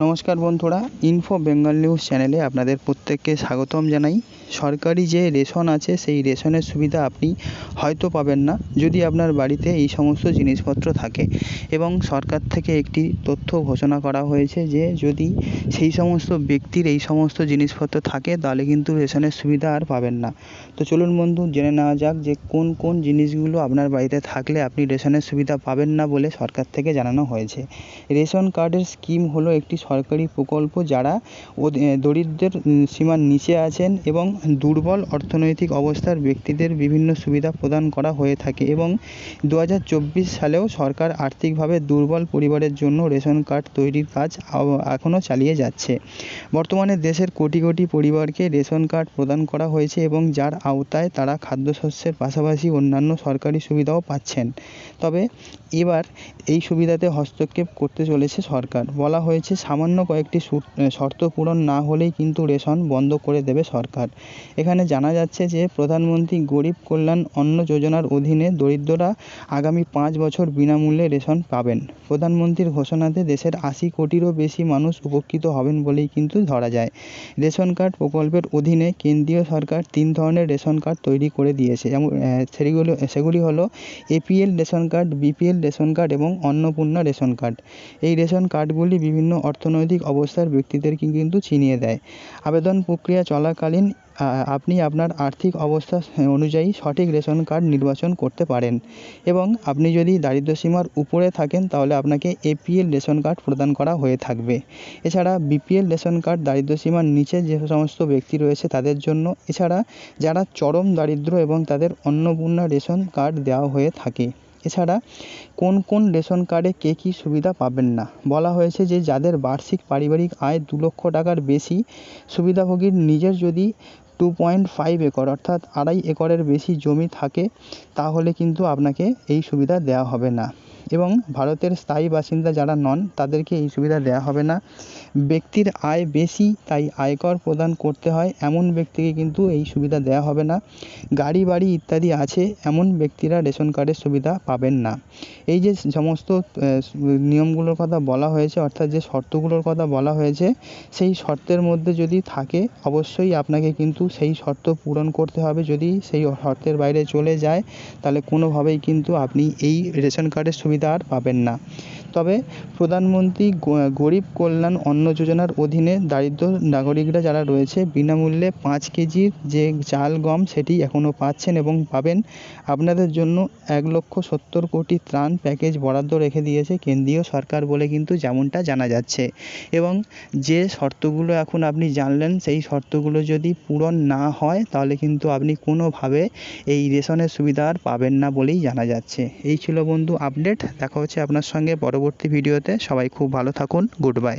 নমস্কার বন্ধুরা info Bengal news চ্যানেলে আপনাদের প্রত্যেককে স্বাগতম জানাই। সরকারি যে রেশন আছে, সেই রেশনের সুবিধা আপনি হয়তো পাবেন না যদি আপনার বাড়িতে এই সমস্ত জিনিসপত্র থাকে এবং সরকার থেকে একটি তথ্য ঘোষণা করা হয়েছে যে, যদি সেই সমস্ত ব্যক্তির এই সমস্ত জিনিসপত্র থাকে, তাহলে কিন্তু রেশনের সুবিধা আর পাবেন না। তো চলুন বন্ধু, জেনে নেওয়া যাক যে কোন কোন জিনিসগুলো আপনার বাড়িতে থাকলে আপনি রেশনের সুবিধা পাবেন না বলে সরকার থেকে জানানো হয়েছে। রেশন কার্ডের স্কিম হলো একটি সরকারি প্রকল্প যারা দরিদ্রের সীমার নিচে আছেন এবং দুর্বল অর্থনৈতিক অবস্থার ব্যক্তিদের বিভিন্ন সুবিধা প্রদান করা হয়ে থাকে এবং দু হাজার চব্বিশ সালেও সরকার আর্থিকভাবে দুর্বল পরিবারের জন্য রেশন কার্ড তৈরির কাজ এখনও চালিয়ে যাচ্ছে। বর্তমানে দেশের কোটি কোটি পরিবারকে রেশন কার্ড প্রদান করা হয়েছে এবং যার আওতায় তারা খাদ্যশস্যের পাশাপাশি অন্যান্য সরকারি সুবিধাও পাচ্ছেন। তবে এবার এই সুবিধাতে হস্তক্ষেপ করতে চলেছে সরকার। বলা হয়েছে সামান্য কয়েকটি শর্ত পূরণ না হলেই কিন্তু রেশন বন্ধ করে দেবে সরকার। এখানে জানা যাচ্ছে যে, প্রধানমন্ত্রী গরিব কল্যাণ অন্ন যোজনার অধীনে দরিদ্ররা আগামী পাঁচ বছর বিনামূল্যে রেশন পাবেন। প্রধানমন্ত্রীর ঘোষণাতে দেশের আশি কোটিরও বেশি মানুষ উপকৃত হবেন বলেই কিন্তু ধরা যায়। রেশন কার্ড প্রকল্পের অধীনে কেন্দ্রীয় সরকার তিন ধরনের রেশন কার্ড তৈরি করে দিয়েছে। যেমন সেগুলো, সেগুলি হলো APL ration card BPL ration card এবং অন্নপূর্ণা রেশন কার্ড। এই রেশন কার্ডগুলি বিভিন্ন অর্থনৈতিক অবস্থার ব্যক্তিদেরকে কিন্তু ছিনিয়ে দেয়। আবেদন প্রক্রিয়া চলাকালীন আপনি আপনার আর্থিক অবস্থা অনুযায়ী সঠিক রেশন কার্ড নির্বাচন করতে পারেন এবং আপনি যদি দারিদ্র্যসীমার উপরে থাকেন, তাহলে আপনাকে এপিএল রেশন কার্ড প্রদান করা হয়ে থাকবে। এছাড়া বিপিএল রেশন কার্ড দারিদ্র্যসীমার নিচে যে সমস্ত ব্যক্তি রয়েছে, তাদের জন্য এছাড়া যারা চরম দারিদ্র্য এবং তাদের অন্নপূর্ণা রেশন কার্ড দেওয়া হয়ে থাকে। এছাড়া কোন কোন রেশন কার্ডে কে কী সুবিধা পাবেন না? বলা হয়েছে যে যাদের বার্ষিক পারিবারিক আয় দু লক্ষ টাকার বেশি, সুবিধাভোগীর নিজের যদি টু পয়েন্ট ফাইভ একর অর্থাৎ আড়াই একরের বেশি জমি থাকে, তাহলে কিন্তু আপনাকে এই সুবিধা দেওয়া হবে না। এবং ভারতের স্থায়ী বাসিন্দা যারা নন, তাদেরকে এই সুবিধা দেওয়া হবে না। ব্যক্তির আয় বেশি, তাই আয়কর প্রদান করতে হয়। এমন ব্যক্তিকে কিন্তু এই সুবিধা দেওয়া হবে না। গাড়ি, বাড়ি ইত্যাদি আছে, এমন ব্যক্তিরা রেশন কার্ডের সুবিধা পাবেন না। এই যে সমস্ত নিয়মগুলোর কথা বলা হয়েছে, অর্থাৎ যে শর্তগুলোর কথা বলা হয়েছে, সেই শর্তের মধ্যে যদি থাকে, অবশ্যই আপনাকে কিন্তু সেই শর্ত পূরণ করতে হবে। যদি সেই শর্তের বাইরে চলে যায়, তাহলে কোনোভাবেই কিন্তু আপনি এই রেশন কার্ডের সুবিধা আর পাবেন না। তবে প্রধানমন্ত্রী গরিব কল্যাণ অন্ন যোজনার অধীনে দারিদ্র নাগরিকরা যারা রয়েছে, বিনামূল্যে পাঁচ কেজির যে চাল, গম সেটি এখনও পাচ্ছেন এবং পাবেন। আপনাদের জন্য এক লক্ষ সত্তর কোটি ত্রাণ প্যাকেজ বরাদ্দ রেখে দিয়েছে কেন্দ্রীয় সরকার বলে কিন্তু যেমনটা জানা যাচ্ছে। এবং যে শর্তগুলো এখন আপনি জানলেন, সেই শর্তগুলো যদি পূরণ না হয়, তাহলে কিন্তু আপনি কোনোভাবে এই রেশনের সুবিধা আর পাবেন না বলেই জানা যাচ্ছে। এই ছিল বন্ধু আপডেট। দেখা হচ্ছে আপনার সঙ্গে পরবর্তী ভিডিওতে। সবাই খুব ভালো থাকুন। Good bye